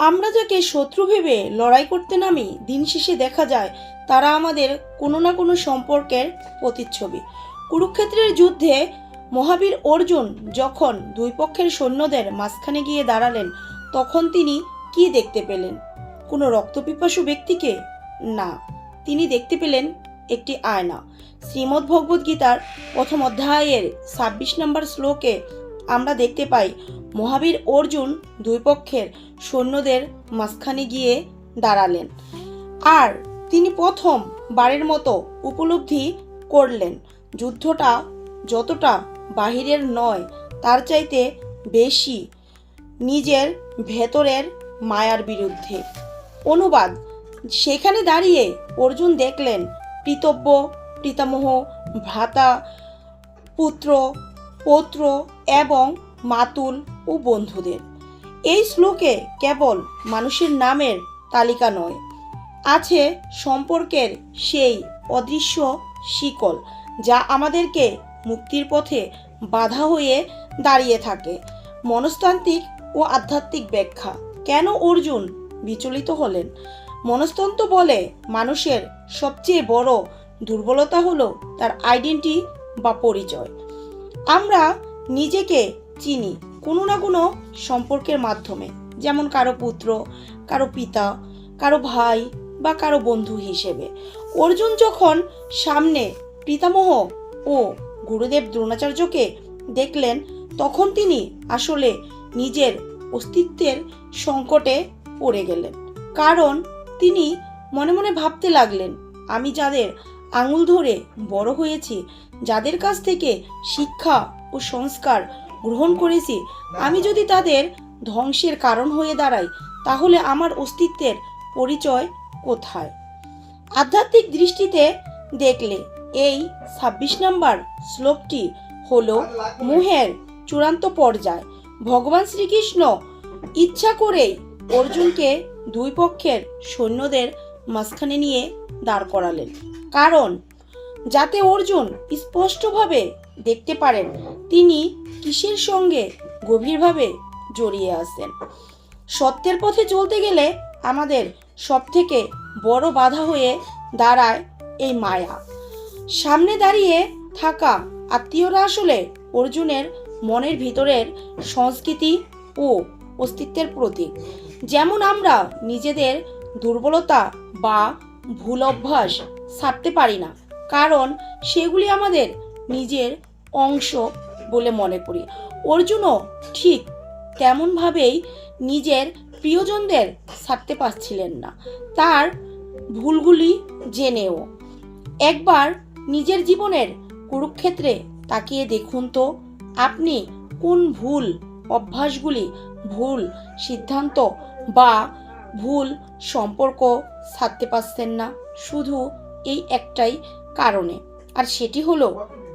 আমরা যাকে শত্রু ভেবে লড়াই করতে নামি, দিন শেষে দেখা যায় তারা আমাদের কোনো না কোনো সম্পর্কের প্রতিচ্ছবি। কুরুক্ষেত্রের যুদ্ধে মহাবীর অর্জুন যখন দুই পক্ষের সৈন্যদের মাঝখানে গিয়ে দাঁড়ালেন, তখন তিনি কি দেখতে পেলেন? কোনো রক্তপিপাসু ব্যক্তিকে? না। তিনি দেখতে পেলেন একটি আয়না। শ্রীমদ্ ভগবদ্ গীতার প্রথম অধ্যায়ের ছাব্বিশ নম্বর শ্লোকে আমরা দেখতে পাই। মহাবীর অর্জুন দুই পক্ষের সৈন্যদের মাঝখানে গিয়ে দাঁড়ালেন। আর তিনি প্রথম বারের মতো উপলব্ধি করলেন। যুদ্ধটা যতটা বাহিরের নয়, তার চাইতে বেশি নিজের ভেতরের মায়ার বিরুদ্ধে। অনুবাদ, সেখানে দাঁড়িয়ে অর্জুন দেখলেন, পিতব্য, পিতামহ, ভ্রাতা, পুত্র পৌত্র এবং মাতুল ও বন্ধুদের। এই শ্লোকে কেবল মানুষের নামের তালিকা নয়, আছে সম্পর্কের সেই অদৃশ্য শিকল যা আমাদেরকে মুক্তির পথে বাধা হয়ে দাঁড়িয়ে থাকে। মনস্তান্ত্রিক ও আধ্যাত্মিক ব্যাখ্যা। কেন অর্জুন বিচলিত হলেন? মনস্তন্ত্র বলে মানুষের সবচেয়ে বড় দুর্বলতা হলো তার আইডেন্টি বা পরিচয়। আমরা নিজেকে চিনি কোনো না কোনো সম্পর্কের মাধ্যমে, যেমন কারও পুত্র, কারও পিতা, কারও ভাই বা কারও বন্ধু হিসেবে। অর্জুন যখন সামনে পিতামহ ও গুরুদেব দ্রোণাচার্যকে দেখলেন, তখন তিনি আসলে নিজের অস্তিত্বের সংকটে পড়ে গেলেন। কারণ তিনি মনে মনে ভাবতে লাগলেন, আমি যাদের আঙুল ধরে বড় হয়েছি। যাদের কাছ থেকে শিক্ষা ও সংস্কার গ্রহণ করেছি, আমি যদি তাদের ধ্বংসের কারণ হয়ে দাঁড়াই, তাহলে আমার অস্তিত্বের পরিচয় কোথায়? আধ্যাত্মিক দৃষ্টিতে দেখলে এই ছাব্বিশ নম্বর শ্লোকটি হল মোহের চূড়ান্ত পর্যায়। ভগবান শ্রীকৃষ্ণ ইচ্ছা করেই অর্জুনকে দুই পক্ষের সৈন্যদের মাঝখানে নিয়ে দাঁড় করালেন। কারণ, যাতে অর্জুন স্পষ্টভাবে দেখতে পারেন, তিনি কিসের সঙ্গে গভীরভাবে জড়িয়ে আছেন। সত্যের পথে চলতে গেলে আমাদের সবথেকে বড় বাধা হয়ে দাঁড়ায় এই মায়া। সামনে দাঁড়িয়ে থাকা আত্মীয়রা আসলে অর্জুনের মনের ভিতরের সংস্কৃতি ও অস্তিত্বের প্রতীক। যেমন আমরা নিজেদের দুর্বলতা বা ভুল অভ্যাস ছাড়তে পারি না। কারণ সেগুলি আমাদের নিজের অংশ বলে মনে করি। অর্জুনও ঠিক তেমনভাবেই নিজের প্রিয়জনদের ছাড়তে পারছিলেন না। তার ভুলগুলি জেনেও। একবার নিজের জীবনের কুরুক্ষেত্রে তাকিয়ে দেখুন তো, আপনি কোন ভুল অভ্যাসগুলি, ভুল সিদ্ধান্ত বা ভুল সম্পর্ক ছাড়তে পারছেন না। শুধু এই একটাই কারণে। আর সেটি হলো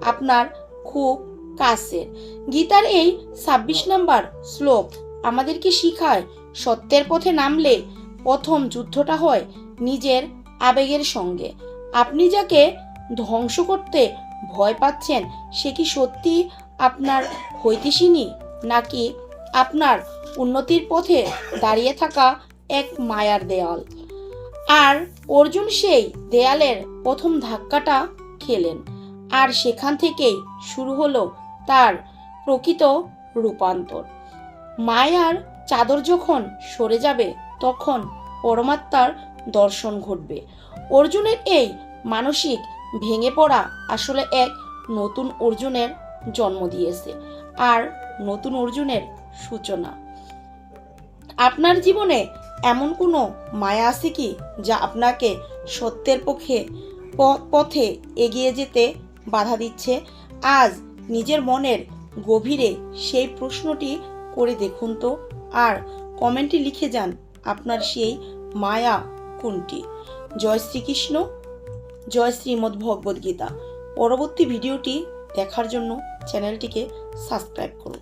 আপনার খুব কাছের। গীতার এই ছাব্বিশ নম্বর শ্লোক আমাদেরকে শিখায়? সত্যের পথে নামলে প্রথম যুদ্ধটা হয় নিজের আবেগের সঙ্গে। আপনি যাকে ধ্বংস করতে ভয় পাচ্ছেন, সে কি সত্যি আপনার হৈতিসিনী নাকি আপনার উন্নতির পথে দাঁড়িয়ে থাকা এক মায়ার দেয়াল। আর অর্জুন সেই দেয়ালের প্রথম ধাক্কাটা খেলেন। আর সেখান থেকেই শুরু হলো তার প্রকৃত রূপান্তর। মায়ার চাদর যখন সরে যাবে, তখন পরমাত্মার দর্শন ঘটবে। অর্জুনের এই মানসিক ভেঙে পড়া আসলে এক নতুন অর্জুনের জন্ম দিয়েছে আর নতুন অর্জুনের সূচনা। আপনার জীবনে এমন কোনো মায়া আছে কি যা আপনাকে সত্যের পক্ষে পথে এগিয়ে যেতে বাধা দিচ্ছে? আজ নিজের মনের গভীরে সেই প্রশ্নটি করে দেখুন তো। আর কমেন্টে লিখে যান আপনার সেই মায়া কোনটি? জয় শ্রীকৃষ্ণ, জয় শ্রীমদ্ ভগবদ্গীতা। পরবর্তী ভিডিওটি দেখার জন্য চ্যানেলটিকে সাবস্ক্রাইব করুন।